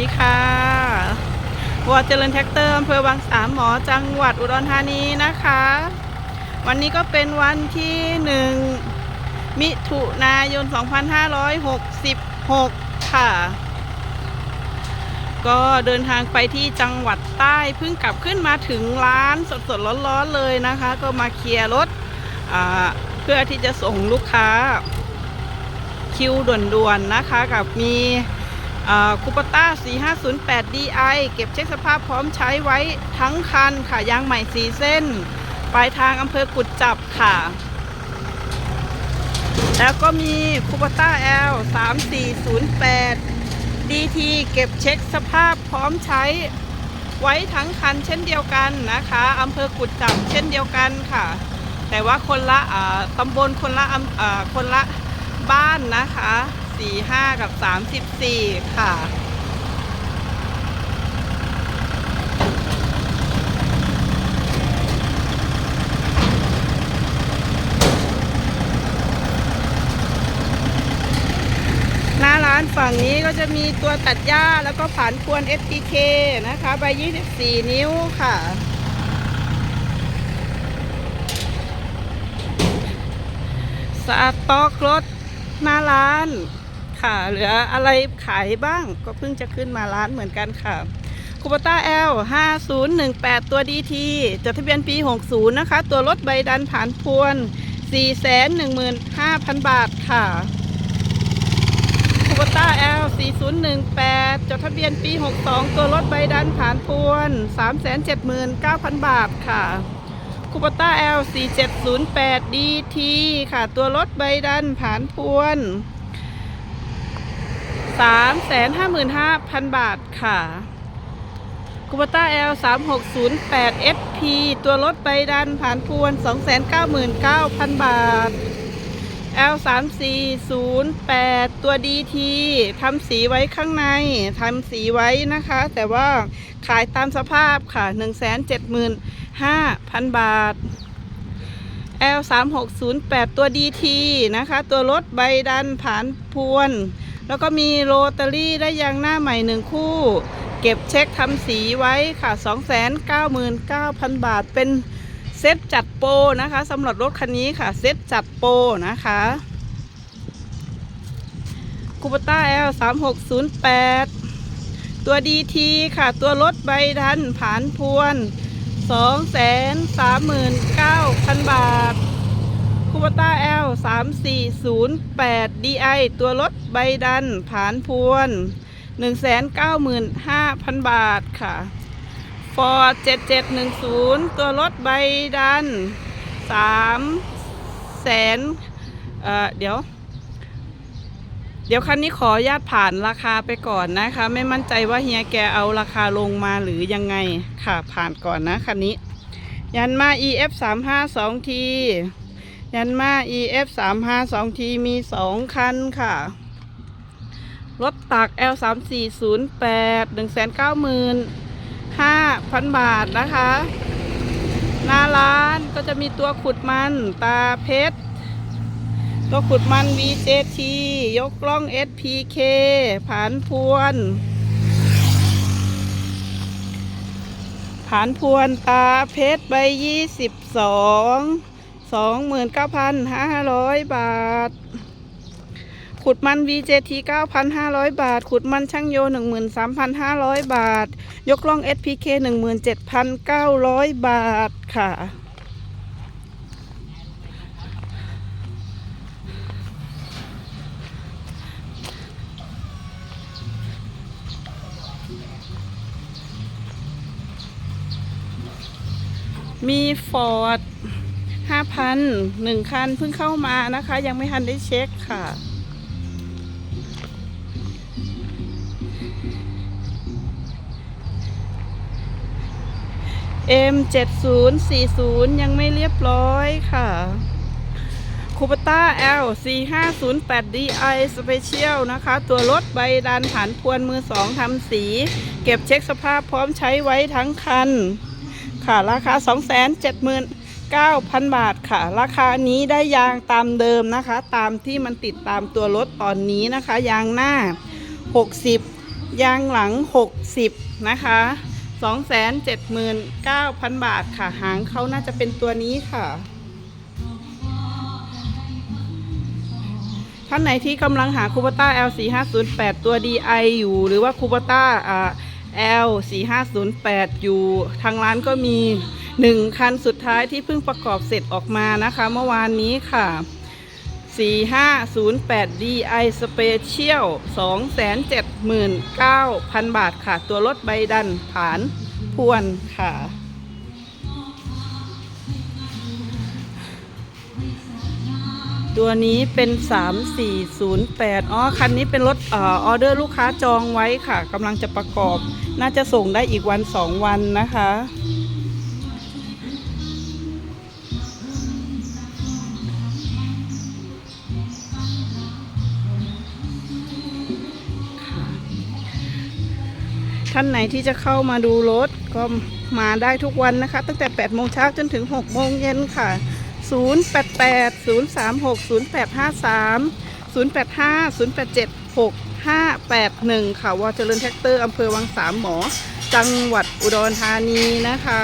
ดีค่ะวัวเจริญแท็กเตอร์อำเภอบางสามหมอจังหวัดอุดรธานีนะคะ วันนี้ก็เป็นวันที่หนึ่งมิถุนายน 2566 ค่ะ ก็เดินทางไปที่จังหวัดใต้เพิ่งกลับขึ้นมาถึงร้านสดๆร้อนๆเลยนะคะ ก็มาเคลียร์รถเพื่อที่จะส่งลูกค้าคิวด่วนๆนะคะกับมี คูปต้า4508 DI เก็บเช็คสภาพพร้อมใช้ไว้ทั้งคันค่ะยางใหม่4เส้น ปลายทางอำเภอกุดจับค่ะ แล้วก็มีคูปต้า L 3408 DT เก็บเช็คสภาพพร้อมใช้ไว้ทั้งคันเช่นเดียวกันนะคะอำเภอกุดจับเช่นเดียวกันค่ะ แต่ว่าคนละตำบลคนละอำอ่าคนละบ้านนะคะ 45 กับ 34 ค่ะ หน้าร้านฝั่งนี้ก็จะมีตัวตัดหญ้าแล้วก็ผ่านควร STK นะคะใบ24 นิ้วค่ะสตอกรถหน้าร้าน ค่ะ เหลืออะไรขายบ้างก็เพิ่งจะขึ้นมาร้านเหมือนกันค่ะคูปต้า L 5018 ตัว DT จดทะเบียนปี 60 นะคะ ตัวรถใบดันผ่านพวน 415,000 บาทค่ะคูปต้า L 4018 จดทะเบียนปี 62 ตัวรถใบดันผ่านพวน 379,000 บาทค่ะคูปต้า L 4708 DT ค่ะ ตัวรถใบดันผ่านพวน 355,000บาทค่ะคูปต้า L 3608 SP ตัวรถใบดันผ่านพวน299,000 บาท L 3408 ตัว DT ทำสีไว้ข้างใน ทำสีไว้นะคะ แต่ว่าขายตามสภาพค่ะ 175,000 บาท L 3608 ตัว DT นะคะ ตัวรถใบดันผ่านพวน แล้วก็มีโรตารี่ได้ยางหน้าใหม่หนึ่งคู่ เก็บเช็คทำสีไว้ค่ะ 299,000 บาทเป็นเซ็ตจัดโปรนะคะสำหรับรถคันนี้ค่ะ เซ็ตจัดโปรนะคะคูปต้า L 3608 ตัว DT ค่ะ ตัวรถใบดันผ่านพวน 239,000 บาท คูปต้า L 3408 DI ตัวรถใบดันผ่านพวน195,000บาทค่ะ Ford 7710ตัวรถใบดัน3แสนเอ่อเดี๋ยว เดี๋ยวคันนี้ขออนุญาตผ่านราคาไปก่อนนะคะ ไม่มั่นใจว่าเฮียแกเอาราคาลงมาหรือยังไงค่ะผ่านก่อนนะคันนี้ ยันมา EF 3 5 2 T ยันมา EF 3 5 2 T มี 2 คันค่ะ รถตัก L 3 4 0 8 1 9 0 0 5,000 บาทนะคะ หน้าร้านก็จะมีตัวขุดมันตาเพชร ตัวขุดมัน VJT ยกกล่อง SPK ผานพวนผานพวนตาเพชรใบยี่ สองสองหมื่นเก้าพันห้าร้อยบาท ขุดมัน VJT 9,500 บาท ขุดมันช่างโย 13,500 บาท ยกล่อง SPK 17,900 บาทค่ะมีฟอร์ด 5,000หนึ่งคันเพิ่งเข้ามานะคะ ยังไม่ทันได้เช็คค่ะ M7040 ยังไม่เรียบร้อยค่ะคูปต้า L 4508 DI Special นะคะ ตัวรถใบดันผ่านพวนมือสองทำสี เก็บเช็คสภาพพร้อมใช้ไว้ทั้งคัน ค่ะ ราคา 9,000 บาทค่ะ ราคานี้ได้ยางตามเดิมนะคะ ตามที่มันติดตามตัวรถตอนนี้นะคะ ยางหน้า 60 ยางหลัง 60 นะคะ 279,000 บาทค่ะ หางเขาน่าจะเป็นตัวนี้ค่ะ ท่านไหนที่กำลังหาคูปต้า L4508 ตัว DI อยู่ หรือว่าคูปต้า L4508 อยู่ทางร้านก็มี 1คันสุดท้ายที่เพิ่งประกอบเสร็จออกมานะคะ เมื่อวานนี้ค่ะ 4508 DI Special 279,000 บาทค่ะ ตัวรถใบดันฐานพวนค่ะตัวนี้เป็น 3408 อ๋อ คันนี้เป็นรถออออเดอร์ลูกค้าจองไว้ค่ะ กำลังจะประกอบ น่าจะส่งได้อีกวันสองวันนะคะ ท่านไหนที่จะเข้ามาดูรถก็มาได้ทุกวันนะคะ ตั้งแต่ 8 โมงเช้าจนถึง 6 โมงเย็นค่ะ 088 036 0853 085 087 6581 ค่ะวอเจริญแท็กเตอร์อำเภอวังสามหมอ จังหวัดอุดรธานีนะคะ